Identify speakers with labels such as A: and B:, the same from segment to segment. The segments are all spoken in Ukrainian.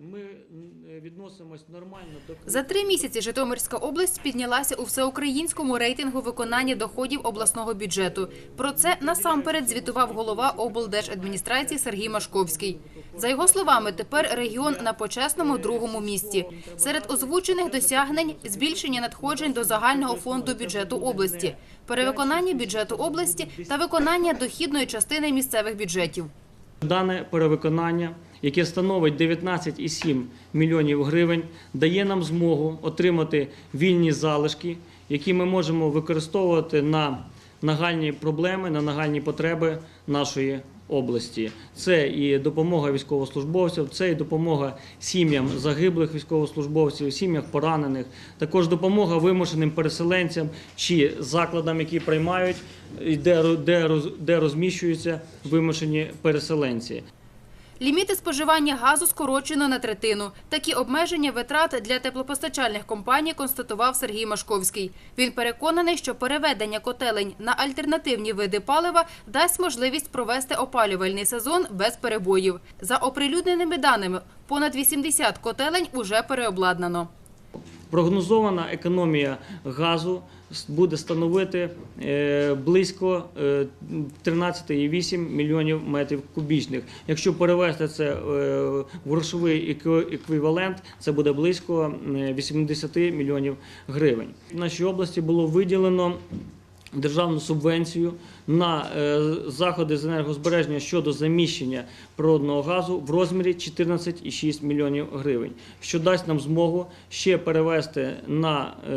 A: Ми відносимось нормально до
B: За три місяці Житомирська область піднялася у всеукраїнському рейтингу виконання доходів обласного бюджету. Про це насамперед звітував голова облдержадміністрації Сергій Машковський. За його словами, тепер регіон на почесному другому місці. Серед озвучених досягнень збільшення надходжень до загального фонду бюджету області, перевиконання бюджету області та виконання дохідної частини місцевих бюджетів.
A: Дане перевиконання, яке становить 19,7 мільйонів гривень, дає нам змогу отримати вільні залишки, які ми можемо використовувати на нагальні проблеми, на нагальні потреби нашої області. Це і допомога військовослужбовцям, це і допомога сім'ям загиблих військовослужбовців, сім'ях поранених, також допомога вимушеним переселенцям чи закладам, які приймають, де, де, де розміщуються вимушені переселенці.
B: Ліміти споживання газу скорочено на третину. Такі обмеження витрат для теплопостачальних компаній констатував Сергій Машковський. Він переконаний, що переведення котелень на альтернативні види палива дасть можливість провести опалювальний сезон без перебоїв. За оприлюдненими даними, понад 80 котелень уже переобладнано.
A: Прогнозована економія газу буде становити е, близько е, 13,8 мільйонів метрів кубічних. Якщо перевести це е, в грошовий еквівалент, це буде близько е, 80 мільйонів гривень. В нашій області було виділено державну субвенцію на е, заходи з енергозбереження щодо заміщення природного газу в розмірі 14,6 мільйонів гривень, що дасть нам змогу ще перевести на е,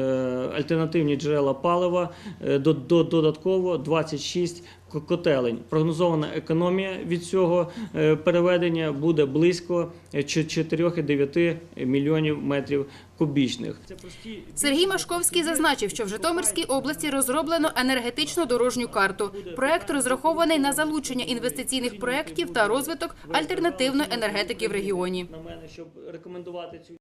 A: альтернативні джерела палива е, до, до додатково 26 ко- котелень. Прогнозована економія від цього е, переведення буде близько е, 4,9 мільйонів метрів кубічних. Це прості
B: Сергій Машковський зазначив, що в Житомирській області розроблено енергетичну дорожню карту. Проект розрахований на залучення інвестиційних проєктів та розвиток альтернативної енергетики в регіоні.
A: на мене, щоб рекомендувати цю